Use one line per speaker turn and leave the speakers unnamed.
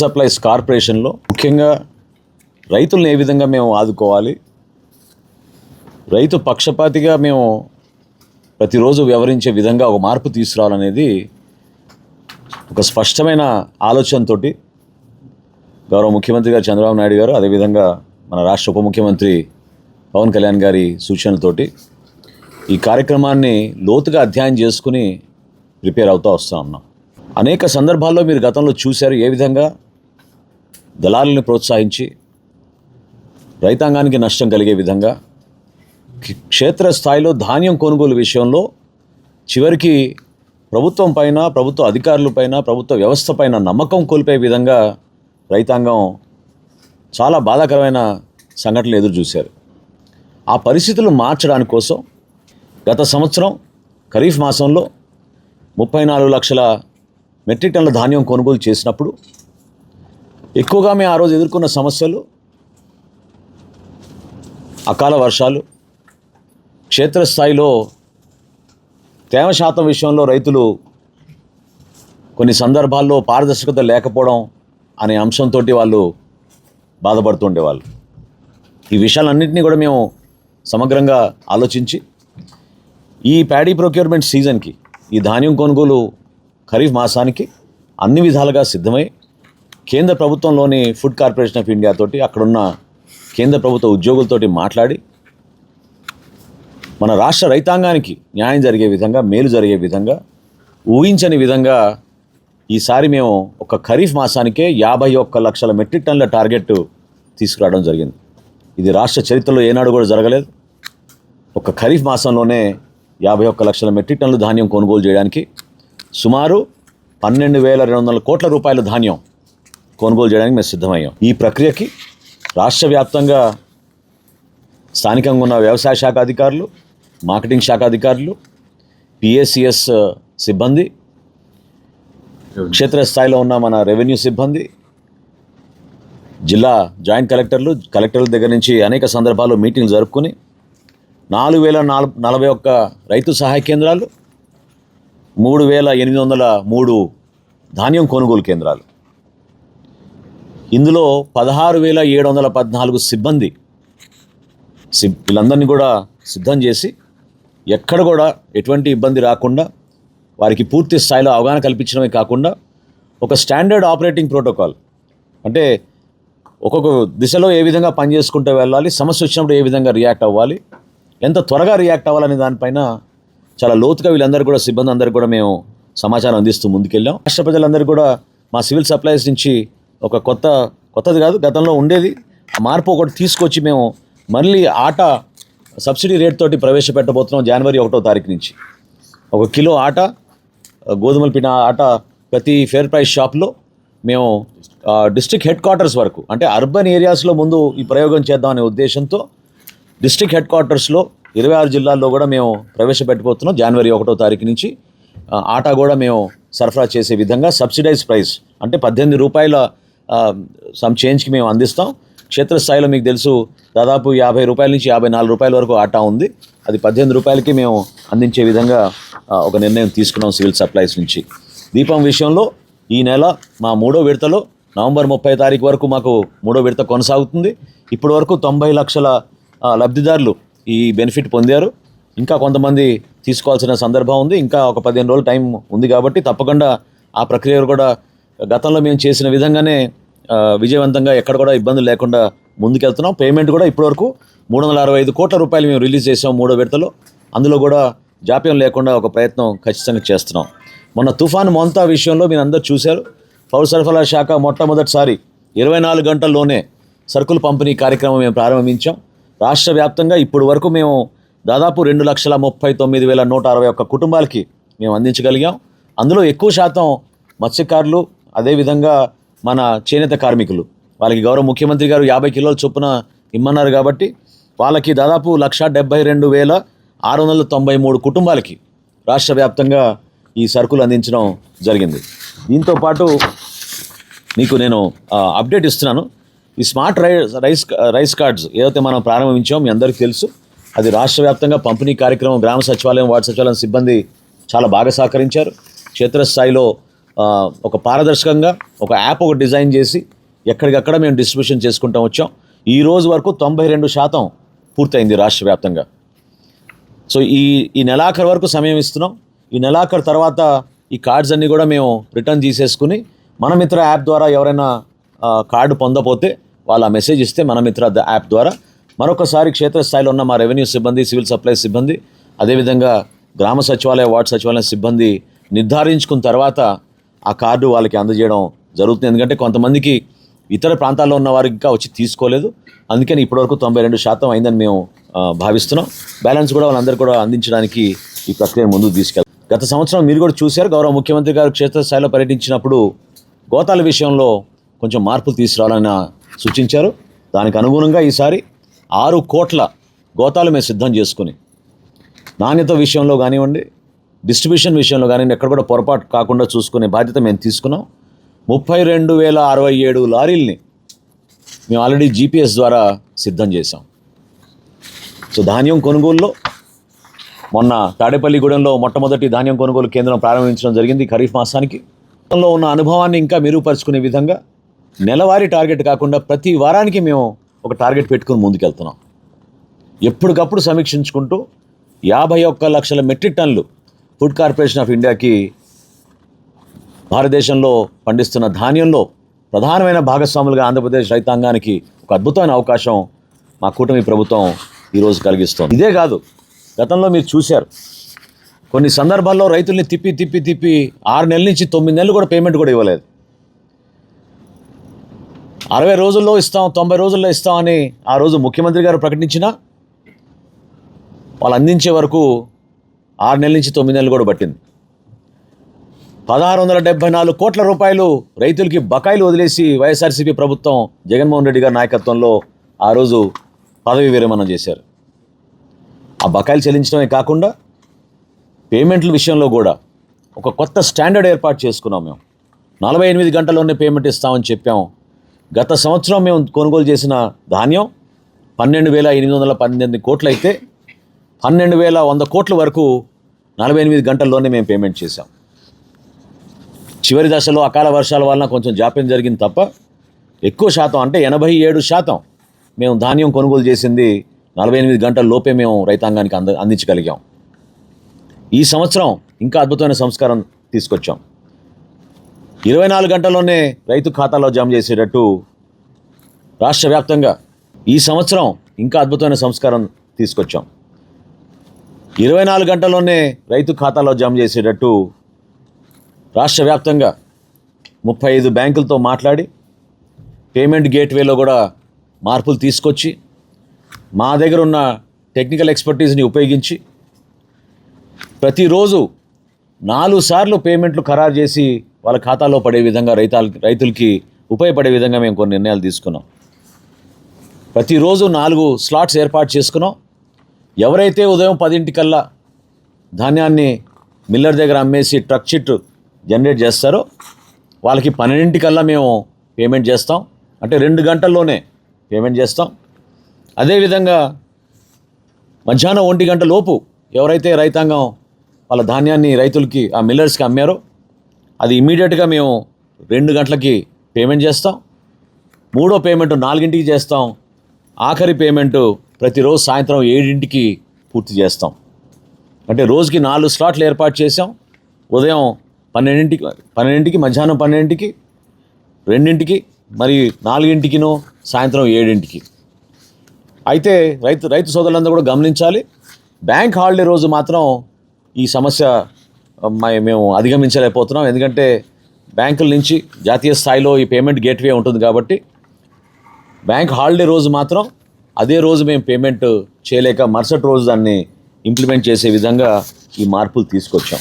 Supplies కార్పొరేషన్లో ముఖ్యంగా రైతులను ఏ విధంగా మేము ఆదుకోవాలి? రైతు పక్షపాతిగా మేము ప్రతిరోజు వ్యవహరించే విధంగా ఒక మార్పు తీసుకురావాలనేది ఒక స్పష్టమైన ఆలోచనతో గౌరవ ముఖ్యమంత్రి గారు చంద్రబాబు నాయుడు గారు అదేవిధంగా మన రాష్ట్ర ఉప ముఖ్యమంత్రి పవన్ కళ్యాణ్ గారి సూచనలతోటి ఈ కార్యక్రమాన్ని లోతుగా అధ్యయనం చేసుకుని ప్రిపేర్ అవుతూ వస్తూ ఉన్నాం. అనేక సందర్భాల్లో మీరు గతంలో చూశారు ఏ విధంగా దళాలను ప్రోత్సహించి రైతాంగానికి నష్టం కలిగే విధంగా క్షేత్రస్థాయిలో ధాన్యం కొనుగోలు విషయంలో చివరికి ప్రభుత్వం పైన ప్రభుత్వ అధికారులపైన ప్రభుత్వ వ్యవస్థ పైన నమ్మకం కోల్పోయే విధంగా రైతాంగం చాలా బాధాకరమైన సంఘటనలు ఎదురు చూశారు. ఆ పరిస్థితులు మార్చడానికి కోసం గత సంవత్సరం ఖరీఫ్ మాసంలో ముప్పై నాలుగు లక్షల మెట్రిక్ టన్నుల ధాన్యం కొనుగోలు చేసినప్పుడు ఎక్కువగా మేము ఆ రోజు ఎదుర్కొన్న సమస్యలు అకాల వర్షాలు క్షేత్రస్థాయిలో తేమ శాతం విషయంలో రైతులు కొన్ని సందర్భాల్లో పారదర్శకత లేకపోవడం అనే అంశంతో వాళ్ళు బాధపడుతుండేవాళ్ళు ఈ విషయాలన్నింటినీ కూడా మేము సమగ్రంగా ఆలోచించి ఈ ప్యాడీ ప్రొక్యూర్మెంట్ సీజన్కి ఈ ధాన్యం కొనుగోలు ఖరీఫ్ మాసానికి అన్ని విధాలుగా సిద్ధమై కేంద్ర ప్రభుత్వంలోని ఫుడ్ కార్పొరేషన్ ఆఫ్ ఇండియా తోటి అక్కడున్న కేంద్ర ప్రభుత్వ ఉద్యోగులతోటి మాట్లాడి మన రాష్ట్ర రైతాంగానికి న్యాయం జరిగే విధంగా మేలు జరిగే విధంగా ఊహించని విధంగా ఈసారి మేము ఒక ఖరీఫ్ మాసానికే యాభై ఒక్క లక్షల మెట్రిక్ టన్నుల టార్గెట్ తీసుకురావడం జరిగింది. ఇది రాష్ట్ర చరిత్రలో ఏనాడు కూడా జరగలేదు. ఒక ఖరీఫ్ మాసంలోనే యాభై ఒక్క లక్షల మెట్రిక్ టన్లు ధాన్యం కొనుగోలు చేయడానికి సుమారు పన్నెండు వేల రెండు వందల కోట్ల రూపాయల ధాన్యం కొనుగోలు చేయడానికి మేము సిద్ధమయ్యాం. ఈ ప్రక్రియకి రాష్ట్ర వ్యాప్తంగా స్థానికంగా ఉన్న వ్యవసాయ శాఖ అధికారులు మార్కెటింగ్ శాఖ అధికారులు పిఎస్సిఎస్ సిబ్బంది క్షేత్రస్థాయిలో ఉన్న మన రెవెన్యూ సిబ్బంది జిల్లా జాయింట్ కలెక్టర్లు కలెక్టర్ల దగ్గర నుంచి అనేక సందర్భాల్లో మీటింగ్లు జరుపుకుని నాలుగు వేల నాలుగు నలభై ఒక్క రైతు సహాయ కేంద్రాలు మూడు వేల ఎనిమిది వందల మూడు ధాన్యం కొనుగోలు కేంద్రాలు. ఇందులో పదహారు వేల ఏడు వందల పద్నాలుగు సిబ్బంది సిబ్ వీళ్ళందరినీ కూడా సిద్ధం చేసి ఎక్కడ కూడా ఎటువంటి ఇబ్బంది రాకుండా వారికి పూర్తి స్థాయిలో అవగాహన కల్పించడమే కాకుండా ఒక స్టాండర్డ్ ఆపరేటింగ్ ప్రోటోకాల్. అంటే ఒక్కొక్క దిశలో ఏ విధంగా పనిచేసుకుంటూ వెళ్ళాలి సమస్య వచ్చినప్పుడు ఏ విధంగా రియాక్ట్ అవ్వాలి ఎంత త్వరగా రియాక్ట్ అవ్వాలనే దానిపైన చాలా లోతుగా వీళ్ళందరూ కూడా సిబ్బంది అందరికీ కూడా మేము సమాచారం అందిస్తూ ముందుకెళ్ళాం. రాష్ట్ర ప్రజలందరూ కూడా మా సివిల్ సప్లైస్ నుంచి ఒక కొత్త కొత్తది కాదు గతంలో ఉండేది. మార్పు ఒకటి తీసుకొచ్చి మేము మళ్ళీ ఆట సబ్సిడీ రేట్ తోటి ప్రవేశపెట్టబోతున్నాం జనవరి ఒకటో తారీఖు నుంచి. ఒక కిలో ఆట గోధుమల పిన ఆట ప్రతి ఫేర్ ప్రైస్ షాప్లో మేము డిస్ట్రిక్ట్ హెడ్ క్వార్టర్స్ వరకు అంటే అర్బన్ ఏరియాస్లో ముందు ఈ ప్రయోగం చేద్దామనే ఉద్దేశంతో డిస్ట్రిక్ట్ హెడ్ క్వార్టర్స్లో ఇరవై ఆరు జిల్లాల్లో కూడా మేము ప్రవేశపెట్టబోతున్నాం జనవరి ఒకటో తారీఖు నుంచి. ఆట ఆటా కూడా మేము సరఫరా చేసే విధంగా సబ్సిడైజ్ ప్రైస్ అంటే పద్దెనిమిది రూపాయల సమ్ చేంజ్కి మేము అందిస్తాం. క్షేత్రస్థాయిలో మీకు తెలుసు దాదాపు యాభై రూపాయల నుంచి యాభై నాలుగు రూపాయల వరకు ఆటా ఉంది. అది పద్దెనిమిది రూపాయలకి మేము అందించే విధంగా ఒక నిర్ణయం తీసుకున్నాం సివిల్ సప్లైస్ నుంచి. దీపం విషయంలో ఈ నెల మా మూడో విడతలో నవంబర్ ముప్పై తారీఖు వరకు మాకు మూడో విడత కొనసాగుతుంది. ఇప్పటి వరకు తొంభై లక్షల లబ్ధిదారులు ఈ బెనిఫిట్ పొందారు. ఇంకా కొంతమంది తీసుకోవాల్సిన సందర్భం ఉంది. ఇంకా ఒక పదిహేను రోజులు టైం ఉంది కాబట్టి తప్పకుండా ఆ ప్రక్రియ కూడా గతంలో మేము చేసిన విధంగానే విజయవంతంగా ఎక్కడ కూడా ఇబ్బందులు లేకుండా ముందుకెళ్తున్నాం. పేమెంట్ కూడా ఇప్పటివరకు మూడు వందల అరవై ఐదు కోట్ల రూపాయలు మేము రిలీజ్ చేసాం మూడో విడతలో. అందులో కూడా జాప్యం లేకుండా ఒక ప్రయత్నం ఖచ్చితంగా చేస్తున్నాం. మొన్న తుఫాన్ మొంతా విషయంలో మీరు అందరూ చూశారు. పౌర సరఫరా శాఖ మొట్టమొదటిసారి ఇరవై నాలుగు గంటల్లోనే సరుకులు పంపిణీ కార్యక్రమం మేము ప్రారంభించాం. రాష్ట్ర వ్యాప్తంగా ఇప్పటి వరకు మేము దాదాపు రెండు లక్షల ముప్పై తొమ్మిది వేల నూట అరవై ఒక్క కుటుంబాలకి మేము అందించగలిగాం. అందులో ఎక్కువ శాతం మత్స్యకారులు అదేవిధంగా మన చేనేత కార్మికులు. వాళ్ళకి గౌరవ ముఖ్యమంత్రి గారు యాభై కిలోల చొప్పున ఇమ్మన్నారు కాబట్టి వాళ్ళకి దాదాపు లక్ష డెబ్బై రెండు వేల ఆరు వందల తొంభై మూడు కుటుంబాలకి రాష్ట్ర వ్యాప్తంగా ఈ సరుకులు అందించడం జరిగింది. దీంతో పాటు మీకు నేను అప్డేట్ ఇస్తున్నాను. ఈ స్మార్ట్ రై రైస్ రైస్ కార్డ్స్ ఏదైతే మనం ప్రారంభించామో మీ అందరికీ తెలుసు. అది రాష్ట్ర వ్యాప్తంగా పంపిణీ కార్యక్రమం గ్రామ సచివాలయం వార్డు సచివాలయం సిబ్బంది చాలా బాగా సహకరించారు. క్షేత్రస్థాయిలో ఒక పారదర్శకంగా ఒక యాప్ ఒక డిజైన్ చేసి ఎక్కడికక్కడ మేము డిస్ట్రిబ్యూషన్ చేసుకుంటాం వచ్చాం. ఈ రోజు వరకు తొంభై రెండు శాతం పూర్తయింది రాష్ట్ర వ్యాప్తంగా. సో ఈ ఈ నెలాఖరు వరకు సమయం ఇస్తున్నాం. ఈ నెలాఖరు తర్వాత ఈ కార్డ్స్ అన్నీ కూడా మేము రిటర్న్ తీసేసుకుని మన మిత్ర యాప్ ద్వారా ఎవరైనా కార్డు పొందపోతే వాళ్ళ మెసేజ్ ఇస్తే మన మిత్ర ద- యాప్ ద్వారా. మరొకసారి క్షేత్రస్థాయిలో ఉన్న మా రెవెన్యూ సిబ్బంది సివిల్ సప్లై సిబ్బంది అదేవిధంగా గ్రామ సచివాలయ వార్డు సచివాలయ సిబ్బంది నిర్ధారించుకున్న తర్వాత ఆ కార్డు వాళ్ళకి అందజేయడం జరుగుతుంది. ఎందుకంటే కొంతమందికి ఇతర ప్రాంతాల్లో ఉన్న వారికి ఇంకా వచ్చి తీసుకోలేదు. అందుకని ఇప్పటివరకు తొంభై రెండు శాతం అయిందని మేము భావిస్తున్నాం. బ్యాలెన్స్ కూడా వాళ్ళందరూ కూడా అందించడానికి ఈ ప్రక్రియను ముందుకు తీసుకెళ్తాం గత సంవత్సరం మీరు కూడా చూశారు. గౌరవ ముఖ్యమంత్రి గారు క్షేత్రస్థాయిలో పర్యటించినప్పుడు గోతాల విషయంలో కొంచెం మార్పులు తీసుకురావాలని సూచించారు. దానికి అనుగుణంగా ఈసారి ఆరు కోట్ల గోతాలు మేము సిద్ధం చేసుకుని నాణ్యత విషయంలో కానివ్వండి డిస్ట్రిబ్యూషన్ విషయంలో కానీ ఎక్కడ కూడా పొరపాటు కాకుండా చూసుకునే బాధ్యత మేము తీసుకున్నాం. ముప్పై రెండు వేల అరవై ఏడు లారీల్ని మేము ఆల్రెడీ జీపీఎస్ ద్వారా సిద్ధం చేశాం. సో ధాన్యం కొనుగోలులో మొన్న తాడేపల్లిగూడెంలో మొట్టమొదటి ధాన్యం కొనుగోలు కేంద్రం ప్రారంభించడం జరిగింది ఖరీఫ్ మాసానికి. లో ఉన్న అనుభవాన్ని ఇంకా మెరుగుపరుచుకునే విధంగా నెలవారీ టార్గెట్ కాకుండా ప్రతి వారానికి మేము ఒక టార్గెట్ పెట్టుకుని ముందుకెళ్తున్నాం. ఎప్పటికప్పుడు సమీక్షించుకుంటూ యాభై ఒక్క లక్షల మెట్రిక్ టన్నులు ఫుడ్ కార్పొరేషన్ ఆఫ్ ఇండియాకి భారతదేశంలో పండిస్తున్న ధాన్యంలో ప్రధానమైన భాగస్వాములుగా ఆంధ్రప్రదేశ్ రైతాంగానికి ఒక అద్భుతమైన అవకాశం మా కూటమి ప్రభుత్వం ఈరోజు కలిగిస్తోంది. ఇదే కాదు గతంలో మీరు చూశారు. కొన్ని సందర్భాల్లో రైతుల్ని తిప్పి తిప్పి తిప్పి ఆరు నెలల నుంచి తొమ్మిది నెలలు కూడా పేమెంట్ కూడా ఇవ్వలేదు. అరవై రోజుల్లో ఇస్తాం తొంభై రోజుల్లో ఇస్తామని ఆ రోజు ముఖ్యమంత్రి గారు ప్రకటించినా వాళ్ళు అందించే వరకు ఆరు నెలల నుంచి తొమ్మిది నెలలు కూడా పట్టింది. పదహారు వందల డెబ్బై నాలుగు కోట్ల రూపాయలు రైతులకి బకాయిలు వదిలేసి వైఎస్ఆర్సీపీ ప్రభుత్వం జగన్మోహన్ రెడ్డి గారి నాయకత్వంలో ఆ రోజు పదవి విరమణ చేశారు. ఆ బకాయిలు చెల్లించడమే కాకుండా పేమెంట్ల విషయంలో కూడా ఒక కొత్త స్టాండర్డ్ ఏర్పాటు చేసుకున్నాం మేము. నలభై ఎనిమిది గంటల్లోనే పేమెంట్ ఇస్తామని చెప్పాం. గత సంవత్సరం మేము కొనుగోలు చేసిన ధాన్యం పన్నెండు వేల ఎనిమిది వందల పన్నెండు కోట్లు అయితే పన్నెండు వేల వంద కోట్ల వరకు నలభై ఎనిమిది గంటల్లోనే మేము పేమెంట్ చేశాం. చివరి దశలో అకాల వర్షాల వలన కొంచెం జాప్యం జరిగింది తప్ప ఎక్కువ శాతం అంటే ఎనభై ఏడు శాతం మేము ధాన్యం కొనుగోలు చేసింది నలభై ఎనిమిది గంటల లోపే మేము రైతాంగానికి అంద అందించగలిగాం. ఈ సంవత్సరం ఇంకా అద్భుతమైన సంస్కారం తీసుకొచ్చాం. ఇరవై నాలుగు గంటల్లోనే రైతు ఖాతాలో జమ చేసేటట్టు రాష్ట్ర వ్యాప్తంగా ఈ సంవత్సరం ఇంకా అద్భుతమైన సంస్కారం తీసుకొచ్చాం. ఇరవై నాలుగు గంటల్లోనే రైతు ఖాతాలో జమ చేసేటట్టు రాష్ట్ర వ్యాప్తంగా ముప్పై ఐదు బ్యాంకులతో మాట్లాడి పేమెంట్ గేట్వేలో కూడా మార్పులు తీసుకొచ్చి మా దగ్గర ఉన్న టెక్నికల్ ఎక్స్పర్టీస్ని ఉపయోగించి ప్రతిరోజు నాలుగు సార్లు పేమెంట్లు ఖరారు చేసి వాళ్ళ ఖాతాలో పడే విధంగా రైతాల రైతులకి ఉపయోగపడే విధంగా మేము కొన్ని నిర్ణయాలు తీసుకున్నాం. ప్రతిరోజు నాలుగు స్లాట్స్ ఏర్పాటు చేసుకున్నాం. ఎవరైతే ఉదయం పదింటికల్లా ధాన్యాన్ని మిల్లర్ దగ్గర అమ్మేసి ట్రక్ చిట్ జనరేట్ చేస్తారో వాళ్ళకి పన్నెండింటికల్లా మేము పేమెంట్ చేస్తాం. అంటే రెండు గంటల్లోనే పేమెంట్ చేస్తాం. అదేవిధంగా మధ్యాహ్నం ఒంటి గంట లోపు ఎవరైతే రైతాంగం వాళ్ళ ధాన్యాన్ని రైతులకి ఆ మిల్లర్స్కి అమ్మారో అది ఇమీడియట్గా మేము రెండు గంటలకి పేమెంట్ చేస్తాం. మూడో పేమెంట్ నాలుగింటికి చేస్తాం. ఆఖరి పేమెంటు ప్రతిరోజు సాయంత్రం ఏడింటికి పూర్తి చేస్తాం. అంటే రోజుకి నాలుగు స్లాట్లు ఏర్పాటు చేసాం ఉదయం పన్నెండింటికి పన్నెండింటికి మధ్యాహ్నం పన్నెండింటికి రెండింటికి మరి నాలుగింటికినో సాయంత్రం ఏడింటికి. అయితే రైతు రైతు సోదరులందరూ కూడా గమనించాలి. బ్యాంక్ హాలిడే రోజు మాత్రం ఈ సమస్య మేము అధిగమించలేకపోతున్నాం. ఎందుకంటే బ్యాంకుల నుంచి జాతీయ స్థాయిలో ఈ పేమెంట్ గేట్వే ఉంటుంది కాబట్టి బ్యాంక్ హాలిడే రోజు మాత్రం అదే రోజు మేము పేమెంట్ చేయలేక మరుసటి రోజు దాన్ని ఇంప్లిమెంట్ చేసే విధంగా ఈ మార్పులు తీసుకొచ్చాం.